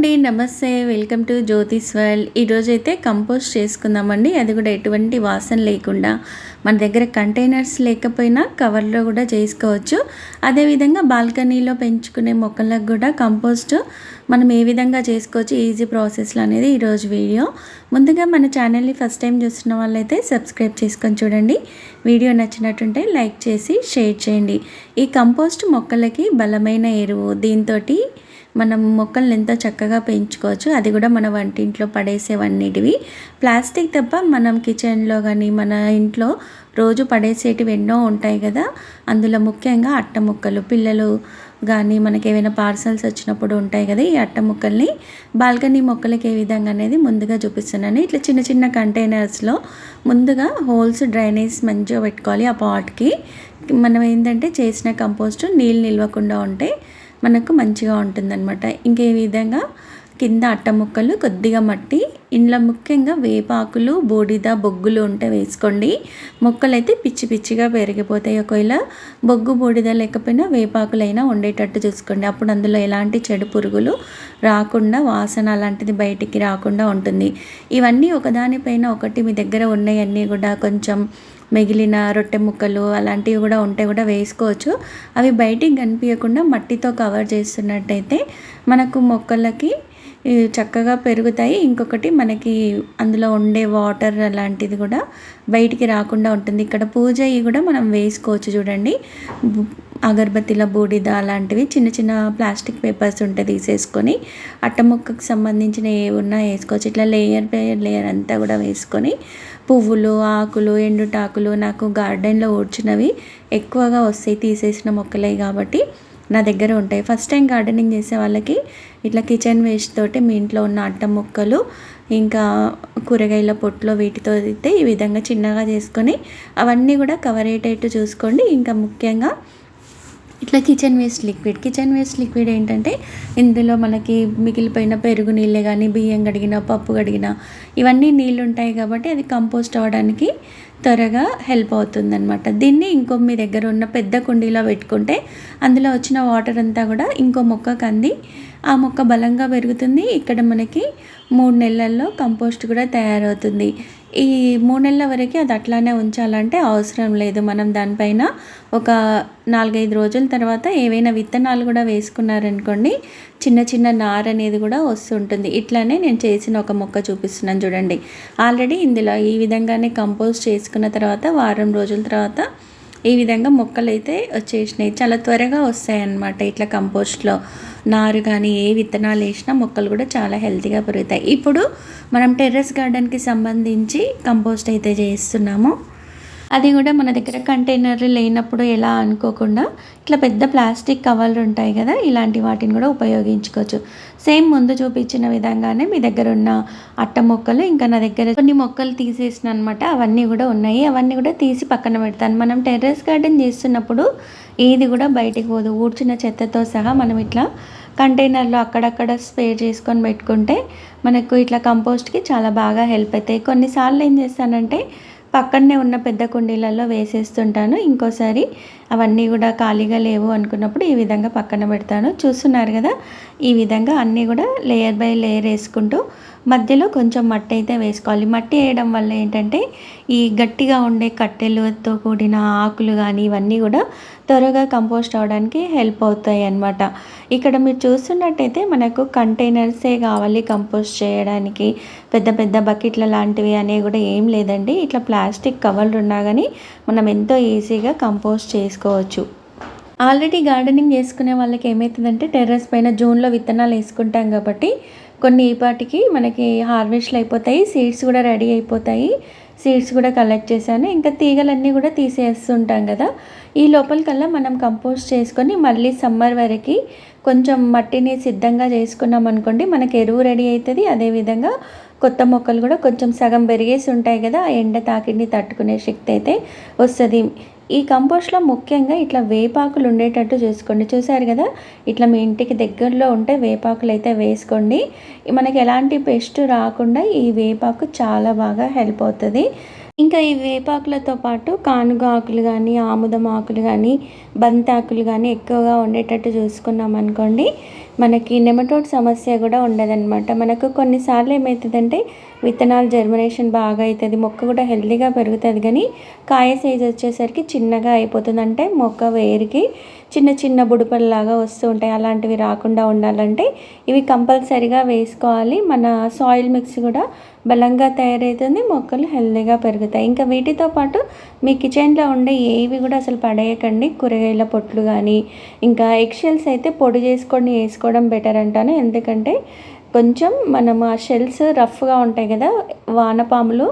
అండి నమస్తే. Welcome to Jyothi's world. ఈరోజు అయితే కంపోస్ట్ చేసుకుందామండి. అది కూడా ఎటువంటి వాసన లేకుండా మన దగ్గర కంటైనర్స్ లేకపోయినా కవర్లో కూడా చేసుకోవచ్చు. అదేవిధంగా బాల్కనీలో పెంచుకునే మొక్కలకు కూడా కంపోస్ట్ మనం ఏ విధంగా చేసుకోవచ్చు ఈజీ ప్రాసెస్లో అనేది ఈరోజు వీడియో. ముందుగా మన ఛానల్ని ఫస్ట్ టైం చూస్తున్న వాళ్ళైతే సబ్స్క్రైబ్ చేసుకొని చూడండి. వీడియో నచ్చినట్టుంటే లైక్ చేసి షేర్ చేయండి. ఈ కంపోస్ట్ మొక్కలకి బలమైన ఎరువు దీంతో మనం మొక్కల్ని ఎంతో చక్కగా పెంచుకోవచ్చు అది కూడా మన వంటింట్లో పడేసేవన్నిటివి ప్లాస్టిక్ తప్ప మనం కిచెన్లో కానీ మన ఇంట్లో రోజు పడేసేటివి ఎన్నో ఉంటాయి కదా. అందులో ముఖ్యంగా అట్ట ముక్కలు పిల్లలు కానీ మనకి ఏమైనా పార్సల్స్ వచ్చినప్పుడు ఉంటాయి కదా ఈ అట్ట ముక్కల్ని. బాల్కనీ మొక్కలకి ఏ విధంగా అనేది ముందుగా చూపిస్తున్నాను. ఇట్లా చిన్న చిన్న కంటైనర్స్లో ముందుగా హోల్స్ డ్రైనేజ్ మంచిగా పెట్టుకోవాలి ఆ పాట్కి. మనం ఏంటంటే చేసిన కంపోస్ట్ నీళ్ళు నిల్వకుండా ఉంటే మనకు మంచిగా ఉంటుందన్నమాట. ఇంకే విధంగా కింద అట్ట ముక్కలు కొద్దిగా మట్టి ఇంట్లో ముఖ్యంగా వేపాకులు బూడిద బొగ్గులు ఉంటే వేసుకోండి. మొక్కలు అయితే పిచ్చి పిచ్చిగా పెరిగిపోతాయి. ఒకవేళ బొగ్గు బూడిద లేకపోయినా వేపాకులైనా ఉండేటట్టు చూసుకోండి. అప్పుడు అందులో ఎలాంటి చెడు పురుగులు రాకుండా వాసన అలాంటిది బయటికి రాకుండా ఉంటుంది. ఇవన్నీ ఒకదానిపైన ఒకటి మీ దగ్గర ఉన్నాయన్నీ కూడా కొంచెం మిగిలిన రొట్టె ముక్కలు అలాంటివి కూడా ఉంటే కూడా వేసుకోవచ్చు. అవి బయటికి కనిపించకుండా మట్టితో కవర్ చేస్తున్నట్టయితే మనకు మొక్కలకి చక్కగా పెరుగుతాయి. ఇంకొకటి మనకి అందులో ఉండే వాటర్ అలాంటిది కూడా బయటికి రాకుండా ఉంటుంది. ఇక్కడ పూజ కూడా మనం వేసుకోవచ్చు చూడండి. అగరబత్తిల బూడిద అలాంటివి చిన్న చిన్న ప్లాస్టిక్ పేపర్స్ ఉంటే తీసేసుకొని అట్ట మొక్కకు సంబంధించిన ఏ ఉన్నా వేసుకోవచ్చు. ఇట్లా లేయర్ బై లేయర్ అంతా కూడా వేసుకొని పువ్వులు ఆకులు ఎండుటాకులు నాకు గార్డెన్లో ఊడ్చినవి ఎక్కువగా వస్తాయి. తీసేసిన మొక్కలే కాబట్టి నా దగ్గర ఉంటాయి. ఫస్ట్ టైం గార్డెనింగ్ చేసే వాళ్ళకి ఇట్లా కిచెన్ వేస్ట్ తోటి మీ ఇంట్లో ఉన్న అట్ట మొక్కలు ఇంకా కూరగాయల పొట్టులో వీటితో అయితే ఈ విధంగా చిన్నగా చేసుకొని అవన్నీ కూడా కవర్ అయ్యేటట్టు చూసుకోండి. ఇంకా ముఖ్యంగా ఇట్లా kitchen waste liquid kitchen waste liquid ఏంటంటే ఇందులో మనకి మిగిలిపోయిన పెరుగు నీళ్ళే కానీ బియ్యం కడిగిన పప్పు కడిగిన ఇవన్నీ నీళ్ళు ఉంటాయి కాబట్టి అది కంపోస్ట్ అవ్వడానికి త్వరగా హెల్ప్ అవుతుందన్నమాట. దీన్ని ఇంకో మీ దగ్గర ఉన్న పెద్ద కుండీలో పెట్టుకుంటే అందులో వచ్చిన వాటర్ అంతా కూడా ఇంకో మొక్కకు అంది. ఆ మొక్క బలంగా పెరుగుతుంది. ఇక్కడ మనకి మూడు నెలల్లో కంపోస్ట్ కూడా తయారవుతుంది. ఈ మూడు నెలల వరకు అది అట్లానే ఉంచాలంటే అవసరం లేదు. మనం దానిపైన ఒక నాలుగైదు రోజుల తర్వాత ఏవైనా విత్తనాలు కూడా వేసుకున్నారనుకోండి చిన్న చిన్న నార అనేది కూడా వస్తుంటుంది. ఇట్లానే నేను చేసిన ఒక మొక్క చూపిస్తున్నాను చూడండి. ఆల్రెడీ ఇందులో ఈ విధంగానే కంపోస్ట్ చేసుకున్న తర్వాత వారం రోజుల తర్వాత ఈ విధంగా మొక్కలు అయితే వచ్చేసినాయి. చాలా త్వరగా వస్తాయన్నమాట ఇట్లా కంపోస్ట్లో. నారు కానీ ఏ విత్తనాలు వేసినా మొక్కలు కూడా చాలా హెల్తీగా పెరుగుతాయి. ఇప్పుడు మనం టెర్రస్ గార్డెన్కి సంబంధించి కంపోస్ట్ అయితే చేస్తున్నాము. అది కూడా మన దగ్గర కంటైనర్లు లేనప్పుడు ఎలా అనుకోకుండా ఇట్లా పెద్ద ప్లాస్టిక్ కవర్లు ఉంటాయి కదా ఇలాంటి వాటిని కూడా ఉపయోగించుకోవచ్చు. సేమ్ ముందు చూపించిన విధంగానే మీ దగ్గర ఉన్న అట్ట మొక్కలు ఇంకా నా దగ్గర కొన్ని మొక్కలు తీసేసిన అనమాట అవన్నీ కూడా ఉన్నాయి. అవన్నీ కూడా తీసి పక్కన పెడతాను. మనం టెర్రస్ గార్డెన్ చేస్తున్నప్పుడు ఏది కూడా బయటికి పోదు. ఊడ్చిన చెత్తతో సహా మనం ఇట్లా కంటైనర్లో అక్కడక్కడ స్పేర్ చేసుకొని పెట్టుకుంటే మనకు ఇట్లా కంపోస్ట్కి చాలా బాగా హెల్ప్ అవుతాయి. కొన్నిసార్లు ఏం చేస్తానంటే పక్కనే ఉన్న పెద్ద కుండీలలో వేసేస్తుంటాను. ఇంకోసారి అవన్నీ కూడా ఖాళీగా లేవు అనుకున్నప్పుడు ఈ విధంగా పక్కన పెడతాను. చూస్తున్నారు కదా ఈ విధంగా అన్నీ కూడా లేయర్ బై లేయర్ వేసుకుంటూ మధ్యలో కొంచెం మట్టి అయితే వేసుకోవాలి. మట్టి వేయడం వల్ల ఏంటంటే ఈ గట్టిగా ఉండే కట్టెలతో కూడిన ఆకులు కానీ ఇవన్నీ కూడా త్వరగా కంపోస్ట్ అవడానికి హెల్ప్ అవుతాయి అన్నమాట. ఇక్కడ మీరు చూస్తున్నట్టయితే మనకు కంటైనర్సే కావాలి కంపోస్ట్ చేయడానికి. పెద్ద పెద్ద బకెట్ల లాంటివి అనేవి కూడా ఏం లేదండి. ఇట్లా ప్లాస్టిక్ కవర్లు ఉన్నా కానీ మనం ఎంతో ఈజీగా కంపోస్ట్ చేసుకోవచ్చు. ఆల్రెడీ గార్డెనింగ్ చేసుకునే వాళ్ళకి ఏమవుతుందంటే టెర్రస్ పైన జూన్లో విత్తనాలు వేసుకుంటాం కాబట్టి కొన్ని ఈపాటికి మనకి హార్వెస్ట్లు అయిపోతాయి సీడ్స్ కూడా రెడీ అయిపోతాయి. సీడ్స్ కూడా కలెక్ట్ చేశాను. ఇంకా తీగలన్నీ కూడా తీసేస్తుంటాం కదా. ఈ లోపలికల్లా మనం కంపోస్ట్ చేసుకొని మళ్ళీ సమ్మర్ వరకు కొంచెం మట్టిని సిద్ధంగా చేసుకున్నాం అనుకోండి మనకి ఎరువు రెడీ అవుతుంది అదేవిధంగా కొత్త మొక్కలు కూడా కొంచెం సగం పెరిగేసి ఉంటాయి కదా ఆ ఎండ తాకిడిని తట్టుకునే శక్తి అయితే వస్తుంది. ఈ కంపోస్ట్లో ముఖ్యంగా ఇట్లా వేపాకులు ఉండేటట్టు చూసుకోండి. చూసారు కదా? ఇట్లా మీ ఇంటికి దగ్గరలో ఉంటే వేపాకులు అయితే వేసుకోండి. మనకి ఎలాంటి పెస్ట్ రాకుండా ఈ వేపాకు చాలా బాగా హెల్ప్ అవుతుంది. ఇంకా ఈ వేపాకులతో పాటు కానుగ ఆకులు కానీ ఆముదం ఆకులు కానీ బంతి ఆకులు కానీ ఎక్కువగా ఉండేటట్టు చూసుకున్నాం అనుకోండి మనకి నెమటోడ్ సమస్య కూడా ఉండదన్నమాట. మనకు కొన్నిసార్లు ఏమవుతుందంటే విత్తనాలు జర్మినేషన్ బాగా అవుతుంది మొక్క కూడా హెల్తీగా పెరుగుతుంది కానీ కాయ సైజ్ వచ్చేసరికి చిన్నగా అయిపోతుంది. అంటే మొక్క వేరుకి చిన్న చిన్న బుడపల్లాగా వస్తూ ఉంటాయి. అలాంటివి రాకుండా ఉండాలంటే ఇవి కంపల్సరిగా వేసుకోవాలి. మన సాయిల్ మిక్స్ కూడా బలంగా తయారవుతుంది మొక్కలు హెల్దీగా పెరుగుతాయి. ఇంకా వీటితో పాటు మీ కిచెన్లో ఉండే ఏవి కూడా అసలు పడేయకండి. కూరగాయల పొట్లు కానీ ఇంకా ఎక్షల్స్ అయితే పొడి చేసుకొని వేసుకోవడం బెటర్ అంటాను. ఎందుకంటే కొంచెం మనం ఆ షెల్స్ రఫ్గా ఉంటాయి కదా వానపాములు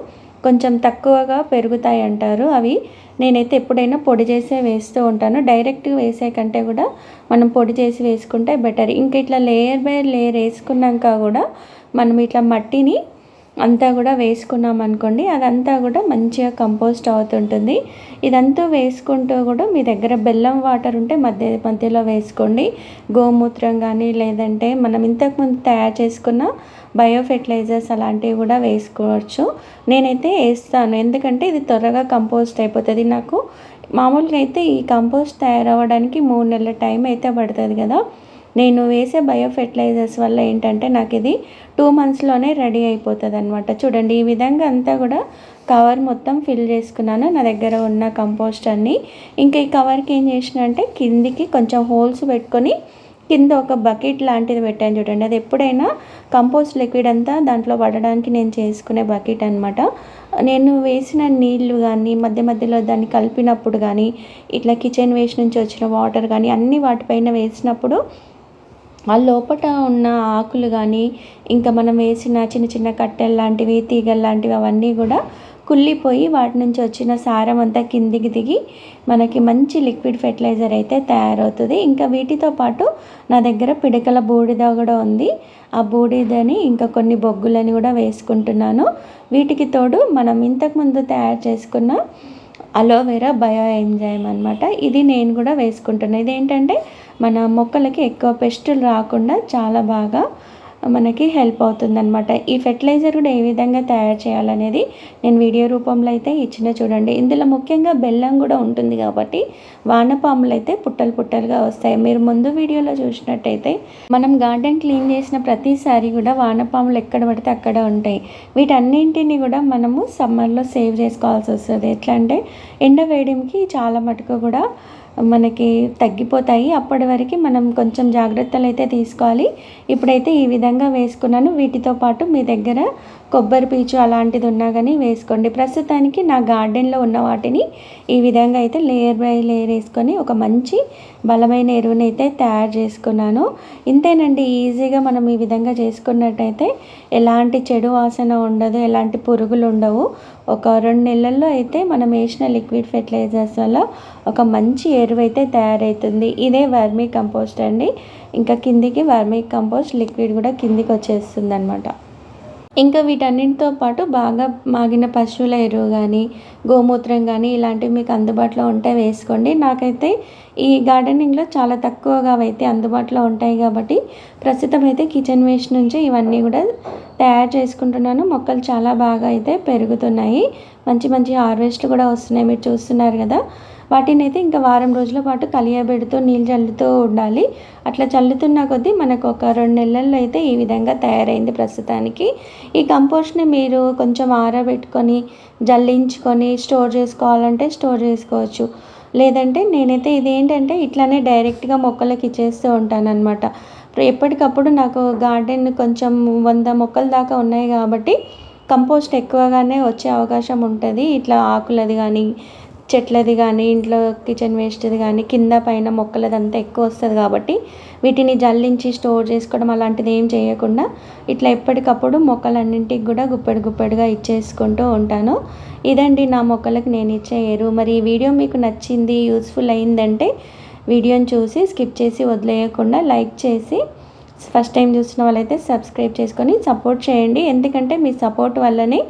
కొంచెం తక్కువగా పెరుగుతాయి అంటారు. అవి నేనైతే ఎప్పుడైనా పొడి చేసే వేస్తూ ఉంటాను. డైరెక్ట్ వేసే కంటే కూడా మనం పొడి చేసి వేసుకుంటే బెటర్ ఇంకా ఇట్లా లేయర్ బై లేయర్ వేసుకున్నాక కూడా మనం ఇట్లా మట్టిని అంతా కూడా వేసుకున్నాం అనుకోండి అదంతా కూడా మంచిగా కంపోస్ట్ అవుతుంటుంది. ఇదంతా వేసుకుంటూ కూడా మీ దగ్గర బెల్లం వాటర్ ఉంటే మధ్య మధ్యలో వేసుకోండి. గోమూత్రం కానీ లేదంటే మనం ఇంతకుముందు తయారు చేసుకున్న బయో ఫెర్టిలైజర్స్ అలాంటివి కూడా వేసుకోవచ్చు. నేనైతే వేస్తాను. ఎందుకంటే ఇది త్వరగా కంపోస్ట్ అయిపోతుంది నాకు. మామూలుగా అయితే ఈ కంపోస్ట్ తయారవ్వడానికి మూడు నెలల టైం అయితే పడుతుంది కదా. నేను వేసే బయో ఫెర్టిలైజర్స్ వల్ల ఏంటంటే నాకు ఇది టూ మంత్స్లోనే రెడీ అయిపోతుంది అనమాట చూడండి ఈ విధంగా అంతా కూడా కవర్ మొత్తం ఫిల్ చేసుకున్నాను. నా దగ్గర ఉన్న కంపోస్ట్ అన్ని. ఇంకా ఈ కవర్కి ఏం చేసిన అంటే కిందికి కొంచెం హోల్స్ పెట్టుకొని కింద ఒక బకెట్ లాంటిది పెట్టాను చూడండి. అది ఎప్పుడైనా కంపోస్ట్ లిక్విడ్ అంతా దాంట్లో పడడానికి నేను చేసుకునే బకెట్ అనమాట నేను వేసిన నీళ్ళు కానీ మధ్య మధ్యలో దాన్ని కలిపినప్పుడు కానీ ఇట్లా కిచెన్ వేస్ట్ నుంచి వచ్చిన వాటర్ కానీ అన్ని వాటిపైన వేసినప్పుడు ఆ లోపల ఉన్న ఆకులు కానీ ఇంకా మనం వేసిన చిన్న చిన్న కట్టెలు లాంటివి తీగలు లాంటివి అవన్నీ కూడా కుళ్ళిపోయి వాటి నుంచి వచ్చిన సారం అంతా కిందికి దిగి మనకి మంచి లిక్విడ్ ఫెర్టిలైజర్ అయితే తయారవుతుంది. ఇంకా వీటితో పాటు నా దగ్గర పిడకల బూడిద కూడా ఉంది. ఆ బూడిదని ఇంకా కొన్ని బొగ్గులని కూడా వేసుకుంటున్నాను. వీటికి తోడు మనం ఇంతకుముందు తయారు చేసుకున్న అలోవెరా బయో ఎంజైమ్ అనమాట ఇది నేను కూడా వేసుకుంటున్నాను ఇదేంటంటే మన మొక్కలకి ఎక్కువ పెస్టులు రాకుండా చాలా బాగా మనకి హెల్ప్ అవుతుందన్నమాట. ఈ ఫెర్టిలైజర్ కూడా ఏ విధంగా తయారు చేయాలనేది నేను వీడియో రూపంలో అయితే ఇచ్చిన చూడండి. ఇందులో ముఖ్యంగా బెల్లం కూడా ఉంటుంది కాబట్టి వానపాములు అయితే పుట్టలు పుట్టలుగా వస్తాయి. మీరు ముందు వీడియోలో చూసినట్టయితే మనం గార్డెన్ క్లీన్ చేసిన ప్రతిసారి కూడా వానపాములు ఎక్కడ పడితే అక్కడ ఉంటాయి. వీటన్నింటిని కూడా మనము సమ్మర్లో సేవ్ చేసుకోవాల్సి వస్తుంది. ఎట్లా అంటే ఎండ వేయడంకి చాలా మటుకు కూడా మనకి తగ్గిపోతాయి. అప్పటి వరకు మనం కొంచెం జాగ్రత్తలు అయితే తీసుకోవాలి. ఇప్పుడైతే ఈ విధంగా వేసుకున్నాను. వీటితో పాటు మీ దగ్గర కొబ్బరి పీచు అలాంటిది ఉన్నా కానీ వేసుకోండి. ప్రస్తుతానికి నా గార్డెన్లో ఉన్న వాటిని ఈ విధంగా అయితే లేయర్ బై లేయర్ వేసుకొని ఒక మంచి బలమైన ఎరువుని అయితే తయారు చేసుకున్నాను. ఇంతేనండి ఈజీగా మనం ఈ విధంగా చేసుకున్నట్టయితే ఎలాంటి చెడు వాసన ఉండదు ఎలాంటి పురుగులు ఉండవు. ఒక రెండు నెలల్లో అయితే మనం వేసిన లిక్విడ్ ఫెర్టిలైజర్స్ వల్ల ఒక మంచి ఎరువు అయితే తయారవుతుంది ఇదే వర్మీ కంపోస్ట్ అండి. ఇంకా కిందికి వర్మీ కంపోస్ట్ లిక్విడ్ కూడా కిందికి వచ్చేస్తుంది అనమాట ఇంకా వీటన్నింటితో పాటు బాగా మాగిన పశువుల ఎరువు కానీ గోమూత్రం కానీ ఇలాంటివి మీకు అందుబాటులో ఉంటే వేసుకోండి. నాకైతే ఈ గార్డెనింగ్లో చాలా తక్కువగా అయితే అందుబాటులో ఉంటాయి కాబట్టి ప్రస్తుతం అయితే కిచెన్ వేస్ట్ నుంచి ఇవన్నీ కూడా తయారు చేసుకుంటున్నాను. మొక్కలు చాలా బాగా అయితే పెరుగుతున్నాయి. మంచి మంచి హార్వెస్ట్ కూడా వస్తున్నాయి. మీరు చూస్తున్నారు కదా. వాటిని అయితే ఇంకా వారం రోజుల పాటు కలియబెడుతూ నీళ్ళు చల్లుతూ ఉండాలి. అట్లా చల్లుతున్న కొద్దీ మనకు ఒక రెండు నెలల్లో అయితే ఈ విధంగా తయారైంది ప్రస్తుతానికి. ఈ కంపోస్ట్ని మీరు కొంచెం ఆరబెట్టుకొని జల్లించుకొని స్టోర్ చేసుకోవాలంటే స్టోర్ చేసుకోవచ్చు. లేదంటే నేనైతే ఇది ఏంటంటే ఇట్లానే డైరెక్ట్గా మొక్కలకి ఇచ్చేస్తూ ఉంటాను అనమాట ఎప్పటికప్పుడు నాకు గార్డెన్ కొంచెం వంద మొక్కల దాకా ఉన్నాయి కాబట్టి కంపోస్ట్ ఎక్కువగానే వచ్చే అవకాశం ఉంటుంది. ఇట్లా ఆకులది కానీ చెట్లది కానీ ఇంట్లో కిచెన్ వేస్ట్ది కానీ కింద పైన మొక్కలది అంతా ఎక్కువ వస్తుంది కాబట్టి వీటిని జల్లించి స్టోర్ చేసుకోవడం అలాంటిది ఏం చేయకుండా ఇట్లా ఎప్పటికప్పుడు మొక్కలన్నింటికి కూడా గుప్పెడు గుప్పెడుగా ఇచ్చేసుకుంటూ ఉంటాను. ఇదండి నా మొక్కలకు నేను ఇచ్చే ఎరువు. మరి ఈ వీడియో మీకు నచ్చింది యూస్ఫుల్ అయిందంటే వీడియోని చూసి స్కిప్ చేసి వదిలేయకుండా లైక్ చేసి ఫస్ట్ టైం చూసిన వాళ్ళైతే సబ్స్క్రైబ్ చేసుకొని సపోర్ట్ చేయండి. ఎందుకంటే మీ సపోర్ట్ వల్లనే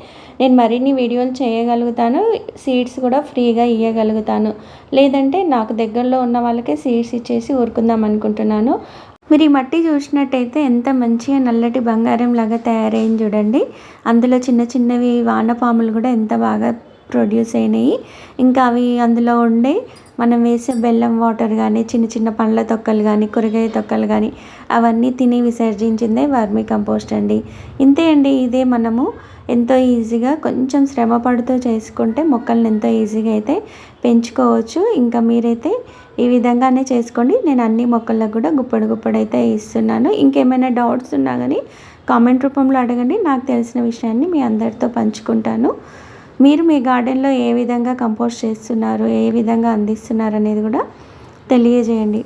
నేను మరిన్ని వీడియోలు చేయగలుగుతాను సీడ్స్ కూడా ఫ్రీగా ఇవ్వగలుగుతాను లేదంటే నాకు దగ్గరలో ఉన్న వాళ్ళకే సీడ్స్ ఇచ్చేసి ఊరుకుందాం అనుకుంటున్నాను. మీరు ఈ మట్టి చూసినట్టయితే ఎంత మంచిగా నల్లటి బంగారం లాగా తయారైంది చూడండి. అందులో చిన్న చిన్నవి వానపాములు కూడా ఎంత బాగా ప్రొడ్యూస్ అయినాయి. ఇంకా అవి అందులో ఉండే మనం వేసే బెల్లం వాటర్ కానీ చిన్న చిన్న పండ్ల తొక్కలు కానీ కూరగాయ తొక్కలు కానీ అవన్నీ తిని విసర్జించిందే వర్మీ కంపోస్ట్ అండి. ఇంతే అండి ఇదే మనము ఎంతో ఈజీగా కొంచెం శ్రమ పడుతూ చేసుకుంటే మొక్కల్ని ఎంతో ఈజీగా అయితే పెంచుకోవచ్చు. ఇంకా మీరైతే ఈ విధంగానే చేసుకోండి. నేను అన్ని మొక్కలకు కూడా గుప్పడు గుప్పడు అయితే ఇస్తున్నాను. ఇంకేమైనా డౌట్స్ ఉన్నా కానీ కామెంట్ రూపంలో అడగండి. నాకు తెలిసిన విషయాన్ని మీ అందరితో పంచుకుంటాను. మీరు మీ గార్డెన్లో ఏ విధంగా కంపోస్ట్ చేస్తున్నారు? ఏ విధంగా అందిస్తున్నారు అనేది కూడా తెలియజేయండి.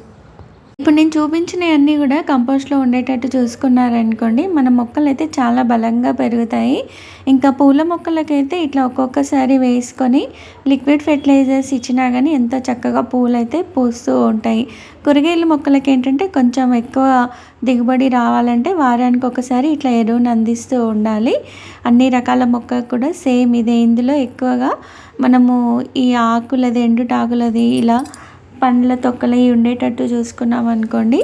ఇప్పుడు నేను చూపించినవన్నీ కూడా కంపోస్ట్లో ఉండేటట్టు చూసుకున్నారనుకోండి మన మొక్కలు అయితే చాలా బలంగా పెరుగుతాయి. ఇంకా పూల మొక్కలకైతే ఇట్లా ఒక్కొక్కసారి వేసుకొని లిక్విడ్ ఫెర్టిలైజర్స్ ఇచ్చినా కానీ ఎంతో చక్కగా పూలు అయితే పూస్తూ ఉంటాయి. కూరగాయల మొక్కలకి ఏంటంటే కొంచెం ఎక్కువ దిగుబడి రావాలంటే వారానికి ఒకసారి ఇట్లా ఎరువును అందిస్తూ ఉండాలి. అన్ని రకాల మొక్కలకు కూడా సేమ్ ఇదే. ఇందులో ఎక్కువగా మనము ఈ ఆకులది ఎండుటాకులది ఇలా పండ్ల తొక్కలు ఉండేటట్టు చూసుకున్నాం అనుకోండి.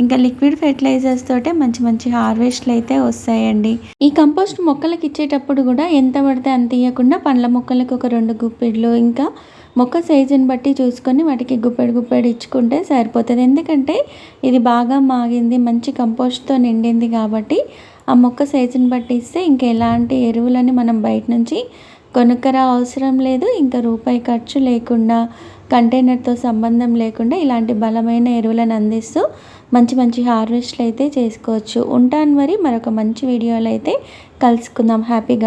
ఇంకా లిక్విడ్ ఫెర్టిలైజర్స్ తోటే మంచి మంచి హార్వెస్ట్లు అయితే వస్తాయండి. ఈ కంపోస్ట్ మొక్కలకి ఇచ్చేటప్పుడు కూడా ఎంత పడితే అంత ఇవ్వకుండా పండ్ల మొక్కలకు ఒక రెండు గుప్పిడ్లు ఇంకా మొక్క సైజుని బట్టి చూసుకొని వాటికి గుప్పెడు గుప్పెడు ఇచ్చుకుంటే సరిపోతుంది. ఎందుకంటే ఇది బాగా మాగింది మంచి కంపోస్ట్తో నిండింది కాబట్టి ఆ మొక్క సైజుని బట్టి ఇస్తే ఇంకా ఎలాంటి ఎరువులని మనం బయట నుంచి కొనుక్కరా అవసరం లేదు. ఇంకా రూపాయి ఖర్చు లేకుండా కంటైనర్తో సంబంధం లేకుండా ఇలాంటి బలమైన ఎరువులను అందిస్తూ మంచి మంచి హార్వెస్ట్లు అయితే చేసుకోవచ్చు. ఉంటాను మరి. మరొక మంచి వీడియోలో అయితే కలుసుకుందాం. హ్యాపీగా